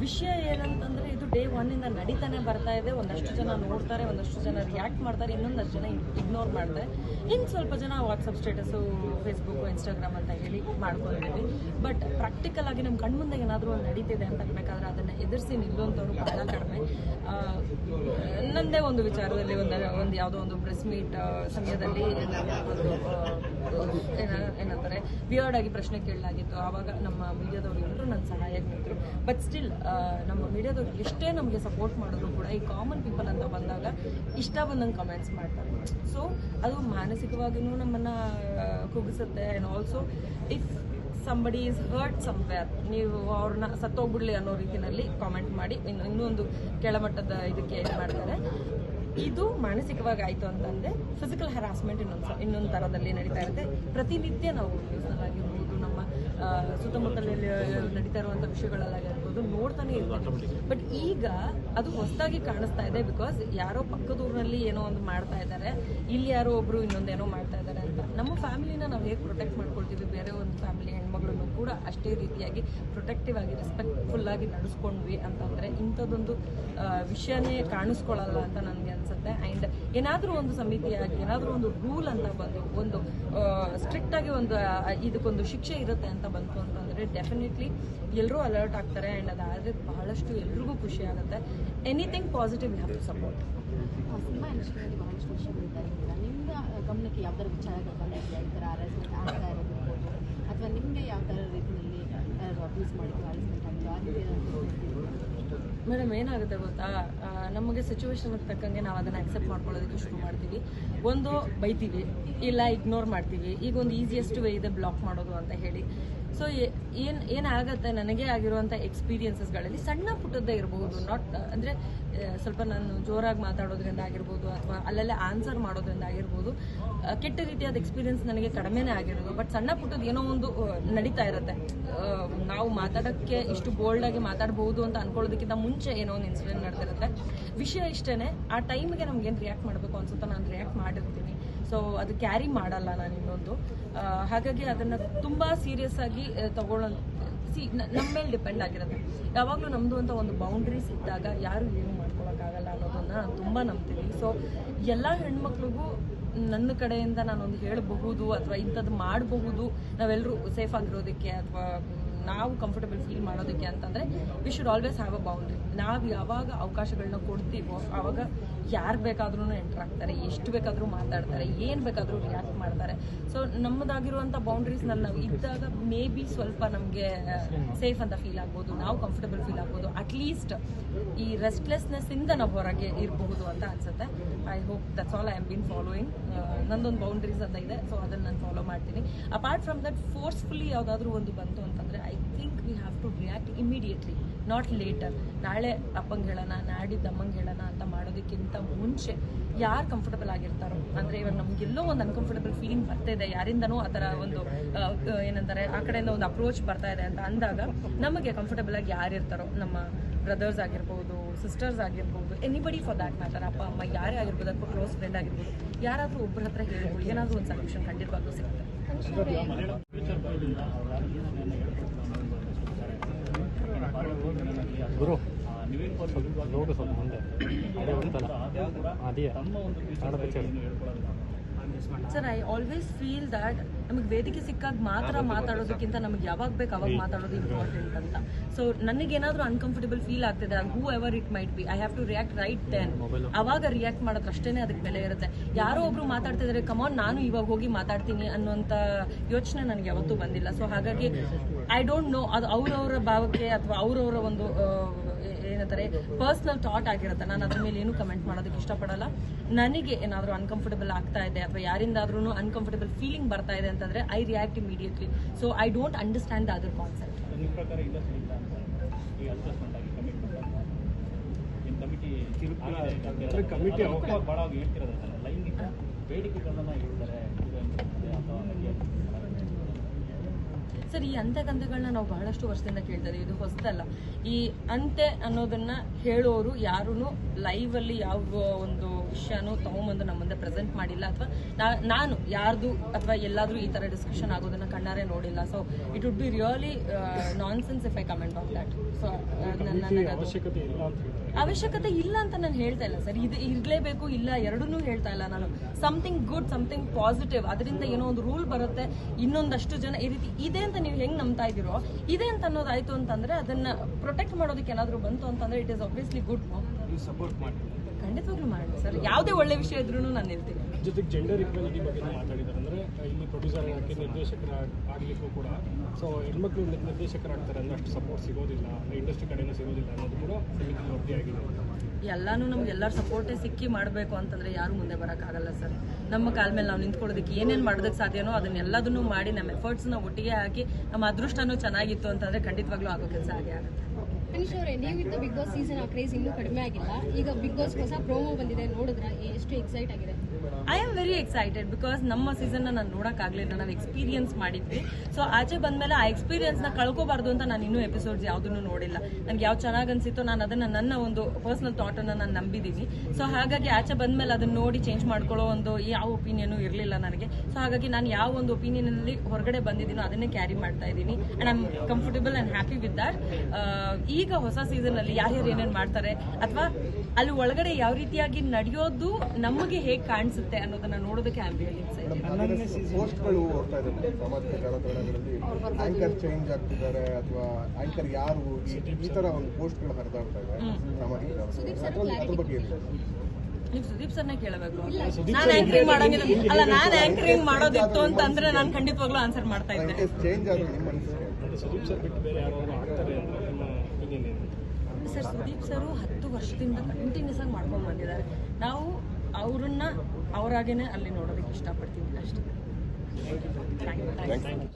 ವಿಷಯ ಏನಂತಂದ್ರೆ ಡೇ ಒನ್ನಿಂದ ನಡೀತಾನೆ ಬರ್ತಾ ಇದೆ. ಒಂದಷ್ಟು ಜನ ನೋಡ್ತಾರೆ, ಒಂದಷ್ಟು ಜನ ರಿಯಾಕ್ಟ್ ಮಾಡ್ತಾರೆ, ಇನ್ನೊಂದಷ್ಟು ಜನ ಇಗ್ನೋರ್ ಮಾಡ್ತಾರೆ. ಇನ್ನು ಸ್ವಲ್ಪ ಜನ ವಾಟ್ಸಪ್ ಸ್ಟೇಟಸು ಫೇಸ್ಬುಕ್ ಇನ್ಸ್ಟಾಗ್ರಾಮ್ ಅಂತ ಹೇಳಿ ಮಾಡ್ಕೊಂಡಿದ್ದೀವಿ. ಬಟ್ ಪ್ರಾಕ್ಟಿಕಲ್ ಆಗಿ ನಮ್ಮ ಕಣ್ಮುಂದೆ ಏನಾದರೂ ಒಂದು ನಡೀತಿದೆ ಅಂತ ಬೇಕಾದ್ರೆ ಅದನ್ನು ಎದುರಿಸಿ ನಿಲ್ಲುವಂಥವ್ರು ಬಹಳ ಕಡಿಮೆ. ನನ್ನದೇ ಒಂದು ವಿಚಾರದಲ್ಲಿ ಒಂದು ಒಂದು ಯಾವುದೋ ಒಂದು ಪ್ರೆಸ್ ಮೀಟ್ ಸಮಯದಲ್ಲಿ ವಿಯರ್ಡ್ ಆಗಿ ಪ್ರಶ್ನೆ ಕೇಳಲಾಗಿತ್ತು. ಆವಾಗ ನಮ್ಮ ಮೀಡಿಯಾದವ್ರು ಎಲ್ಲರೂ ನನ್ನ ಸಹಾಯಕ್ಕೆ ನಿಂತರು ಬಟ್ ಸ್ಟಿಲ್ ನಮ್ಮ ಮೀಡಿಯಾದವ್ರು ಎಷ್ಟೇ ನಮಗೆ ಸಪೋರ್ಟ್ ಮಾಡಿದ್ರು ಕೂಡ, ಈ ಕಾಮನ್ ಪೀಪಲ್ ಅಂತ ಬಂದಾಗ ಇಷ್ಟ ಬಂದಂಗೆ ಕಮೆಂಟ್ಸ್ ಮಾಡ್ತಾರೆ. ಸೊ ಅದು ಮಾನಸಿಕವಾಗಿಯೂ ನಮ್ಮನ್ನು ಕುಗ್ಗಿಸುತ್ತೆ. And also if somebody is hurt somewhere ನೀವು ಅವ್ರನ್ನ ಸತ್ತೋಗ್ಬಿಡ್ಲಿ ಅನ್ನೋ ರೀತಿಯಲ್ಲಿ ಕಾಮೆಂಟ್ ಮಾಡಿ. ಇನ್ನು ಇನ್ನೊಂದು ಕೆಳಮಟ್ಟದ ಇದಕ್ಕೆ ಏನು ಮಾಡ್ತಾರೆ. ಇದು ಮಾನಸಿಕವಾಗಿ ಆಯಿತು ಅಂತಂದ್ರೆ ಫಿಸಿಕಲ್ ಹರಾಸ್ಮೆಂಟ್ ಇನ್ನೊಂದು ಇನ್ನೊಂದು ಥರದಲ್ಲಿ ನಡೀತಾ ಇರುತ್ತೆ. ಪ್ರತಿನಿತ್ಯ ನಾವು ನ್ಯೂಸ್ನಲ್ಲಾಗಿರ್ಬೋದು ನಮ್ಮ ಸುತ್ತಮುತ್ತಲಲ್ಲಿ ನಡೀತಾ ಇರುವಂಥ ವಿಷಯಗಳಲ್ಲಾಗಿರ್ಬೋದು, ನೋಡ್ತಾನೆ ಇರ್ಬೋದು ಬಟ್ ಈಗ ಅದು ಹೊಸದಾಗಿ ಕಾಣಿಸ್ತಾ ಇದೆ ಬಿಕಾಸ್ ಯಾರೋ ಪಕ್ಕದೂರಿನಲ್ಲಿ ಏನೋ ಒಂದು ಮಾಡ್ತಾ ಇದ್ದಾರೆ. ಇಲ್ಲಿ ಯಾರೋ ಒಬ್ರು ಇನ್ನೊಂದೇನೋ ಮಾಡ್ತಾ ಇದ್ದಾರೆ ಅಂತ. ನಮ್ಮ ಫ್ಯಾಮಿಲಿನ ನಾವು ಹೇಗೆ ಪ್ರೊಟೆಕ್ಟ್ ಮಾಡ್ಕೊಳ್ತೀವಿ? ಬೇರೆ ಒಂದು ಫ್ಯಾಮಿಲಿ ಹೆಣ್ಮಗಳನ್ನು ಕೂಡ ಅಷ್ಟೇ ರೀತಿಯಾಗಿ ಪ್ರೊಟೆಕ್ಟಿವ್ ಆಗಿ ರೆಸ್ಪೆಕ್ಟ್ಫುಲ್ ಆಗಿ ನಡೆಸ್ಕೊಂಡ್ವಿ ಅಂತಂದ್ರೆ ಇಂಥದ್ದೊಂದು ವಿಷಯನೇ ಕಾಣಿಸ್ಕೊಳ್ಳಲ್ಲ ಅಂತ ನನಗೆ ಅನ್ಸುತ್ತೆ. ಆ್ಯಂಡ್ ಏನಾದರೂ ಒಂದು ಸಮಿತಿಯಾಗಿ ಏನಾದರೂ ಒಂದು ರೂಲ್ ಅಂತ ಬಂದು, ಒಂದು ಸ್ಟ್ರಿಕ್ಟ್ ಆಗಿ ಒಂದು ಇದಕ್ಕೊಂದು ಶಿಕ್ಷೆ ಇರುತ್ತೆ ಅಂತ ಬಂತು ಅಂತಂದ್ರೆ ಡೆಫಿನೆಟ್ಲಿ ಎಲ್ಲರೂ ಅಲರ್ಟ್ ಆಗ್ತಾರೆ. ಆ್ಯಂಡ್ ಅದಾದರೆ ಬಹಳಷ್ಟು ಎಲ್ರಿಗೂ ಖುಷಿ ಆಗುತ್ತೆ. Anything positive have to support cinema ಇಂಡಸ್ಟ್ರಿಯಲ್ಲಿ ಬಹಳಷ್ಟು ವಿಷಯಗಳು ನಿಮ್ದು ಗಮನಕ್ಕೆ ಯಾವ್ದಾದ್ರು ವಿಚಾರಗಳು ಬಂದಿದೆ ಈ ಥರ ಆಗ್ತಾ ಇರೋದಿರ್ಬೋದು ಅಥವಾ ನಿಮಗೆ ಯಾವ ಥರ ರೀತಿಯಲ್ಲಿ ಅಬ್ಯೂಸ್ ರೀತಿ ಮೇಡಮ್, ಏನಾಗುತ್ತೆ ಗೊತ್ತಾ? ನಮಗೆ ಸಿಚುವೇಶನ್ ತಕ್ಕಂಗೆ ನಾವು ಅದನ್ನ ಅಕ್ಸೆಪ್ಟ್ ಮಾಡ್ಕೊಳ್ಳೋದಕ್ಕೆ ಶುರು ಮಾಡ್ತೀವಿ. ಒಂದು ಬೈತೀವಿ, ಇಲ್ಲ ಇಗ್ನೋರ್ ಮಾಡ್ತೀವಿ. ಈಗ ಒಂದು ಈಸಿಯೆಸ್ಟ್ ವೇ ಇದೆ ಬ್ಲಾಕ್ ಮಾಡೋದು ಅಂತ ಹೇಳಿ. ಸೊ ಏನು, ಏನಾಗುತ್ತೆ? ನನಗೆ ಆಗಿರುವಂಥ ಎಕ್ಸ್ಪೀರಿಯನ್ಸಸ್ಗಳಲ್ಲಿ ಸಣ್ಣ ಪುಟ್ಟದ್ದೇ ಇರಬಹುದು ನಾಟ್ ಅಂದರೆ ಸ್ವಲ್ಪ ನಾನು ಜೋರಾಗಿ ಮಾತಾಡೋದ್ರಿಂದ ಆಗಿರ್ಬೋದು ಅಥವಾ ಅಲ್ಲಲ್ಲೇ ಆನ್ಸರ್ ಮಾಡೋದ್ರಿಂದ ಆಗಿರ್ಬೋದು. ಕೆಟ್ಟ ರೀತಿಯಾದ ಎಕ್ಸ್ಪೀರಿಯನ್ಸ್ ನನಗೆ ಕಡಿಮೆನೇ ಆಗಿರೋದು. ಬಟ್ ಸಣ್ಣ ಪುಟ್ಟದ್ದು ಏನೋ ಒಂದು ನಡೀತಾ ಇರುತ್ತೆ. ನಾವು ಮಾತಾಡೋಕ್ಕೆ ಇಷ್ಟು ಬೋಲ್ಡ್ ಆಗಿ ಮಾತಾಡಬಹುದು ಅಂತ ಅನ್ಕೊಳ್ಳೋದಕ್ಕಿಂತ ಮುಂಚೆ ಏನೋ ಒಂದು ಇನ್ಸಿಡೆಂಟ್ ನಡೆದಿರುತ್ತೆ. ವಿಷಯ ಇಷ್ಟೇ ಆ ಟೈಮ್ಗೆ ನಮ್ಗೆ ಏನು ರಿಯಾಕ್ಟ್ ಮಾಡಬೇಕು ಅನ್ಸುತ್ತೆ ನಾನು ರಿಯಾಕ್ಟ್ ಮಾಡಿರ್ತೀನಿ. ಸೊ ಅದು ಕ್ಯಾರಿ ಮಾಡಲ್ಲ ನಾನು ಇನ್ನೊಂದು. ಹಾಗಾಗಿ ಅದನ್ನು ತುಂಬ ಸೀರಿಯಸ್ ಆಗಿ ತಗೊಳ್ಳೋ ಸಿ ನಮ್ಮ ಮೇಲೆ ಡಿಪೆಂಡ್ ಆಗಿರುತ್ತೆ. ಯಾವಾಗಲೂ ನಮ್ಮದು ಅಂತ ಒಂದು ಬೌಂಡ್ರೀಸ್ ಇದ್ದಾಗ ಯಾರು ಏನು ಮಾಡ್ಕೊಳಕ್ಕಾಗಲ್ಲ ಅನ್ನೋದನ್ನ ನಾನು ತುಂಬ ನಂಬ್ತೀನಿ. ಸೊ ಎಲ್ಲ ಹೆಣ್ಮಕ್ಳಿಗೂ ನನ್ನ ಕಡೆಯಿಂದ ನಾನೊಂದು ಹೇಳಬಹುದು ಅಥವಾ ಇಂಥದ್ದು ಮಾಡಬಹುದು. ನಾವೆಲ್ಲರೂ ಸೇಫ್ ಆಗಿರೋದಕ್ಕೆ ಅಥವಾ ನಾವು ಕಂಫರ್ಟಬಲ್ ಫೀಲ್ ಮಾಡೋದಕ್ಕೆ ಅಂತಂದರೆ we should always have a boundary ನಾವು ಯಾವಾಗ ಅವಕಾಶಗಳನ್ನ ಕೊಡ್ತೀವೋ ಆವಾಗ ಯಾರು ಬೇಕಾದ್ರೂ ಎಂಟರ್ ಆಗ್ತಾರೆ. ಎಷ್ಟು ಬೇಕಾದರೂ ಮಾತಾಡ್ತಾರೆ. ಏನು ಬೇಕಾದರೂ ರಿಯಾಕ್ಟ್ ಮಾಡ್ತಾರೆ. ಸೊ ನಮ್ಮದಾಗಿರುವಂಥ ಬೌಂಡ್ರೀಸ್ನಲ್ಲಿ ನಾವು ಇದ್ದಾಗ ಮೇ ಬಿ ಸ್ವಲ್ಪ ನಮಗೆ ಸೇಫ್ ಅಂತ ಫೀಲ್ ಆಗ್ಬೋದು. ನಾವು ಕಂಫರ್ಟಬಲ್ ಫೀಲ್ ಆಗ್ಬೋದು. ಅಟ್ಲೀಸ್ಟ್ ಈ ರೆಸ್ಟ್ಲೆಸ್ನೆಸ್ಸಿಂದ ನಾವು ಹೊರಗೆ ಇರಬಹುದು ಅಂತ ಅನ್ಸುತ್ತೆ. I hope that's all I am been following ನಂದೊಂದು ಬೌಂಡ್ರೀಸ್ ಅಂತ ಇದೆ ಸೊ ಅದನ್ನು ನಾನು ಫಾಲೋ ಮಾಡ್ತೀನಿ. ಅಪಾರ್ಟ್ ಫ್ರಮ್ ದಟ್ ಫೋರ್ಸ್ಫುಲ್ಲಿ ಯಾವುದಾದ್ರೂ ಒಂದು ಬಂತು ಅಂತಂದರೆ I think we have to react immediately not later ನಾಳೆ ಅಪ್ಪಂಗೆ ಹೇಳೋಣ ನಾಡಿದ್ದು ಅಮ್ಮಂಗೆ ಹೇಳೋಣ ಅಂತ ಮಾಡೋದಕ್ಕಿಂತ ಮುಂಚೆ ಯಾರು ಕಂಫರ್ಟಬಲ್ ಆಗಿರ್ತಾರೋ ಅಂದರೆ ಇವಾಗ ನಮಗೆಲ್ಲೋ ಒಂದು ಅನ್ಕಂಫರ್ಟಬಲ್ ಫೀಲಿಂಗ್ ಬರ್ತಾ ಇದೆ ಯಾರಿಂದನೂ ಆ ಥರ ಒಂದು ಆ, ಏನಂತಾರೆ ಆ ಕಡೆಯಿಂದ ಒಂದು ಅಪ್ರೋಚ್ ಬರ್ತಾ ಇದೆ ಅಂತ ಅಂದಾಗ ನಮಗೆ ಕಂಫರ್ಟಬಲ್ ಆಗಿ ಯಾರಿರ್ತಾರೋ ನಮ್ಮ ಬ್ರದರ್ಸ್ ಆಗಿರ್ಬೋದು ಸಿಸ್ಟರ್ಸ್ ಆಗಿರ್ಬೋದು ಎನಿಬಡಿ ಫಾರ್ ದ್ಯಾಟ್ ಮ್ಯಾಟರ್ ಅಪ್ಪ, ಅಮ್ಮ, ಯಾರೇ ಆಗಿರ್ಬೋದು, ಅಥವಾ ಕ್ಲೋಸ್ ಫ್ರೆಂಡ್ ಆಗಿರ್ಬೋದು, ಯಾರಾದರೂ ಒಬ್ಬರ ಹತ್ರ ಹೇಳ್ಬೋದು, ಏನಾದರೂ ಒಂದು ಸೊಲ್ಯೂಷನ್ ಖಂಡಿತವಾಗ್ಲೂ ಸಿಗುತ್ತೆ. ಗುರು, ಸ್ವಲ್ಪ ಮುಂದೆ. ಅದೇ ಅದೇ. Sir I always feel that ನಮಗೆ ವೇದಿಕೆ ಸಿಕ್ಕಾಗ ಮಾತ್ರ ಮಾತಾಡೋದಕ್ಕಿಂತ ನಮಗೆ ಯಾವಾಗ ಬೇಕು ಅವಾಗ ಮಾತಾಡೋದು ಇಂಪಾರ್ಟೆಂಟ್ ಅಂತ. ಸೊ ನನಗೇನಾದ್ರೂ ಅನ್ಕಂಫರ್ಟಬಲ್ ಫೀಲ್ ಆಗ್ತಿದೆ whoever it might be I have to react right then ಅವಾಗ ರಿಯಾಕ್ಟ್ ಮಾಡೋದು ಅಷ್ಟೇ ಅದಕ್ಕೆ ಬೆಲೆ ಇರುತ್ತೆ. ಯಾರೋ ಒಬ್ರು ಮಾತಾಡ್ತಿದ್ದಾರೆ ಕಮಾನ್ ನಾನು ಇವಾಗ ಹೋಗಿ ಮಾತಾಡ್ತೀನಿ ಅನ್ನೋಂಥ ಯೋಚನೆ ನನಗೆ ಯಾವತ್ತೂ ಬಂದಿಲ್ಲ. ಸೊ ಹಾಗಾಗಿ ಐ ಡೋಂಟ್ ನೋ ಅದು ಅವ್ರವರ ಭಾವಕ್ಕೆ ಅಥವಾ ಅವ್ರವರ ಒಂದು ಏನಂತಾರೆ ಪರ್ಸನಲ್ ಥಾಟ್ ಆಗಿರುತ್ತೆ. ನಾನು ಅದ್ರ ಮೇಲೆ ಏನು ಕಮೆಂಟ್ ಮಾಡೋದಕ್ಕೆ ಇಷ್ಟಪಡಲ್ಲ. ನನಗೆ ಏನಾದರೂ ಅನ್ಕಂಫರ್ಟಬಲ್ ಆಗ್ತಾ ಇದೆ ಅಥವಾ ಯಾರಿಂದಾದ್ರೂ ಅನ್ಕಂಫರ್ಟಬಲ್ ಫೀಲಿಂಗ್ ಬರ್ತಾ ಇದೆ ಅಂತಂದ್ರೆ I react immediately so I don't understand the other concept ನಿಮ್ಮ ಪ್ರಕಾರ ಸರ್ ಈ ಅಂತೆ ಕಂತೆಗಳನ್ನ ನಾವು ಬಹಳಷ್ಟು ವರ್ಷದಿಂದ ಕೇಳ್ತಾ ಇದೀವಿ. ಇದು ಹೊಸದಲ್ಲ. ಈ ಅಂತೆ ಅನ್ನೋದನ್ನ ಹೇಳೋರು ಯಾರೂ ಲೈವ್ ಅಲ್ಲಿ ಯಾವ ಒಂದು ವಿಷಯನೂ ತಗೊಂಬಂದು ನಮ್ಮ ಮುಂದೆ ಪ್ರೆಸೆಂಟ್ ಮಾಡಿಲ್ಲ ಅಥವಾ ನಾನು ಯಾರ್ದು ಅಥವಾ ಎಲ್ಲಾದ್ರೂ ಈ ತರ ಡಿಸ್ಕಷನ್ ಆಗೋದನ್ನ ಕಣ್ಣಾರೆ ನೋಡಿಲ್ಲ. So it would be really nonsense if I comment on that so ಅವಶ್ಯಕತೆ ಇಲ್ಲ ಅಂತ ಹೇಳ್ತಾರೆ. ಅವಶ್ಯಕತೆ ಇಲ್ಲ ಅಂತ ನಾನು ಹೇಳ್ತಾ ಇಲ್ಲ ಸರ್. ಇದು ಇರ್ಲೇಬೇಕು ಇಲ್ಲ ಎರಡನ್ನೂ ಹೇಳ್ತಾ ಇಲ್ಲ ನಾನು. ಸಮಥಿಂಗ್ ಗುಡ್ ಸಮಥಿಂಗ್ ಪಾಸಿಟಿವ್ ಅದರಿಂದ ಏನೋ ಒಂದು ರೂಲ್ ಬರುತ್ತೆ. ಇನ್ನೊಂದಷ್ಟು ಜನ ಈ ರೀತಿ ಇದೆ ಅಂತ ನೀವು ಹೆಂಗ್ ನಂಬ್ತಾ ಇದ್ದೀರೋ ಇದೆ ಅಂತ ಅನ್ನೋದಾಯ್ತು ಅಂತಂದ್ರೆ ಅದನ್ನ ಪ್ರೊಟೆಕ್ಟ್ ಮಾಡೋದಕ್ಕೆ ಏನಾದ್ರು ಬಂತು ಅಂತಂದ್ರೆ ಇಟ್ ಇಸ್ ಆಬ್ವಿಯಸ್ಲಿ ಗುಡ್ ಖಂಡಿತವಾಗ್ಲೂ ಮಾಡಿ ಸರ್. ಯಾವುದೇ ಒಳ್ಳೆ ವಿಷಯ ಇದ್ರೂ ನಾನು ಹೇಳ್ತೀನಿ. ಜೊತೆಗೆ ಜೆಂಡರ್ ಇಕ್ವಾಲಿಟಿ ಬಗ್ಗೆ ಮಾತಾಡಿದ್ದಾರೆ. ಅಂದರೆ ಇಲ್ಲಿ ಪ್ರೊಡ್ಯೂಸರ್ ಆಗಕ್ಕೆ ನಿರ್ದೇಶಕರ ಆಗಲಿಕ್ಕೂ ಕೂಡ ಸೊ ಹೆಣ್ಮಕ್ಳು ನಿರ್- ನಿರ್ದೇಶಕರಾಗ್ತಾರೆ ಅಂದರೆ ಅಷ್ಟು ಸಪೋರ್ಟ್ ಸಿಗೋದಿಲ್ಲ ಇಂಡಸ್ಟ್ರಿ ಕಡೆಯೂ ಸಿಗೋದಿಲ್ಲ ಅನ್ನೋದು ಕೂಡ ಸಮಿತಿ ವರದಿಯಾಗಿದೆ ಎಲ್ಲಾನು ನಮ್ಗೆ ಎಲ್ಲರ ಸಪೋರ್ಟೇ ಸಿಕ್ಕಿ ಮಾಡಬೇಕು ಅಂತಂದ್ರೆ ಯಾರು ಮುಂದೆ ಬರೋಕ್ಕಾಗಲ್ಲ ಸರ್. ನಮ್ಮ ಕಾಲ ಮೇಲೆ ನಾವು ನಿಂತ್ಕೊಳ್ಳೋದಕ್ಕೆ ಏನೇನು ಮಾಡೋದಕ್ಕೆ ಸಾಧ್ಯನೋ ಅದನ್ನೆಲ್ಲದನ್ನು ಮಾಡಿ, ನಮ್ಮ ಎಫರ್ಟ್ಸ್ನ ಒಟ್ಟಿಗೆ ಹಾಕಿ, ನಮ್ಮ ಅದೃಷ್ಟನೂ ಚೆನ್ನಾಗಿತ್ತು ಅಂತಂದ್ರೆ ಖಂಡಿತವಾಗ್ಲೂ ಆಗೋ ಕೆಲಸ ಆಗೇ ಆಗುತ್ತೆ. ಬಿಗ್ ಬಾಸ್ ಸೀಸನ್ ಆ ಕ್ರೇಜ್ ಇನ್ನೂ ಕಡಿಮೆ ಈಗ ಬಿಗ್ ಬಾಸ್ ಹೊಸ ಪ್ರೋಮೋ ಬಂದಿದೆ ಎಷ್ಟು ಎಕ್ಸೈಟ್ ಆಗಿದೆ? I am very excited because ನಮ್ಮ ಸೀಸನ್ ನಾನು ನೋಡೋಕ್ಕಾಗಲಿಲ್ಲ ನಾವು ಎಕ್ಸ್ಪೀರಿಯನ್ಸ್ ಮಾಡಿದ್ವಿ. ಸೊ ಆಚೆ ಬಂದಮೇಲೆ ಆ ಎಕ್ಸ್ಪೀರಿಯನ್ಸ್ನ ಕಳ್ಕೋಬಾರ್ದು ಅಂತ ನಾನು ಇನ್ನೂ ಎಪಿಸೋಡ್ಸ್ ಯಾವುದನ್ನು ನೋಡಿಲ್ಲ. ನನಗೆ ಯಾವ ಚೆನ್ನಾಗಿ ಅನ್ಸಿತ್ತೋ ನಾನು ಅದನ್ನು ನನ್ನ ಒಂದು ಪರ್ಸನಲ್ ಥಾಟನ್ನು ನಾನು ನಂಬಿದೀನಿ. ಸೊ ಹಾಗಾಗಿ ಆಚೆ ಬಂದಮೇಲೆ ಅದನ್ನ ನೋಡಿ ಚೇಂಜ್ ಮಾಡ್ಕೊಳ್ಳೋ ಒಂದು ಯಾವ ಒಪಿನಿಯನ್ ಇರಲಿಲ್ಲ ನನಗೆ. ಸೊ ಹಾಗಾಗಿ ನಾನು ಯಾವ ಒಂದು ಒಪಿನಿಯನಲ್ಲಿ ಹೊರಗಡೆ ಬಂದಿದ್ದೀನೋ ಅದನ್ನೇ ಕ್ಯಾರಿ ಮಾಡ್ತಾ ಇದ್ದೀನಿ and I am comfortable and happy with that ಈಗ ಹೊಸ ಸೀಸನಲ್ಲಿ ಯಾರ್ಯಾರು ಏನೇನು ಮಾಡ್ತಾರೆ? ಅಥವಾ ಅಲ್ಲಿ ಒಳಗಡೆ ಯಾವ ರೀತಿಯಾಗಿ ನಡೆಯೋದು ನಮಗೆ ಹೇಗೆ ಕಾಣಿಸುತ್ತೆ ಅನ್ನೋದನ್ನ ನೋಡೋದಕ್ಕೆ ಆಮ್ ರಿಯಲಿ ಪೋಸ್ಟ್ಗಳು ಹೋಗ್ತಾ ಇದೆ ಸಾಮಾಜಿಕ ಜಾಲತಾಣಗಳಲ್ಲಿ ಆಂಕರ್ ಚೇಂಜ್ ಆಗ್ತಿದ್ದಾರೆ ಅಥವಾ ಆಂಕರ್ ಯಾರು ಈ- ಈ ತರ ಒಂದು ಪೋಸ್ಟ್ಗಳು ಹರಿದಾಡ್ತಾ ಇದೆ ಸಾಮಾಜಿಕ ಜಾಲತಾಣ ಅದ್ರ ಬಗ್ಗೆ ನೀವು ಸುದೀಪ್ ಸರ್ನೇ ಕೇಳಬೇಕು. ನಾನು ಆಂಕರಿಂಗ್ ಮಾಡಂಗಿಲ್ಲ ಅಲ್ಲ ನಾನು ಆಂಕರಿಂಗ್ ಮಾಡೋದಿತ್ತು ಅಂತಂದ್ರೆ ನಾನು ಖಂಡಿತವಾಗ್ಲೂ ಆನ್ಸರ್ ಮಾಡ್ತಾ ಇದ್ದೆ. ಚೇಂಜ್ ಆದ್ರೆ ನಿಮ್ಮ ಅನಿಸಿಕೆ ಅಂದರೆ ಸುದೀಪ್ ಸರ್ ಬಿಟ್ಟು ಬೇರೆ ಯಾರು ಆಗ್ತಾರೆ ಅಂತ ನಿಮ್ಮ ಒಪಿನಿಯನ್ ಏನು? ಸರ್ ಸುದೀಪ್ ಸರು ಹತ್ತು ವರ್ಷದಿಂದ ಕಂಟಿನ್ಯೂಸ್ ಆಗಿ ಮಾಡ್ಕೊಂಡು ಬಂದಿದ್ದಾರೆ. ನಾವು ಅವರನ್ನ ಅವರಾಗೇನೆ ಅಲ್ಲಿ ನೋಡೋದಕ್ಕೆ ಇಷ್ಟಪಡ್ತೀವಿ ಅಷ್ಟೇ. Thank you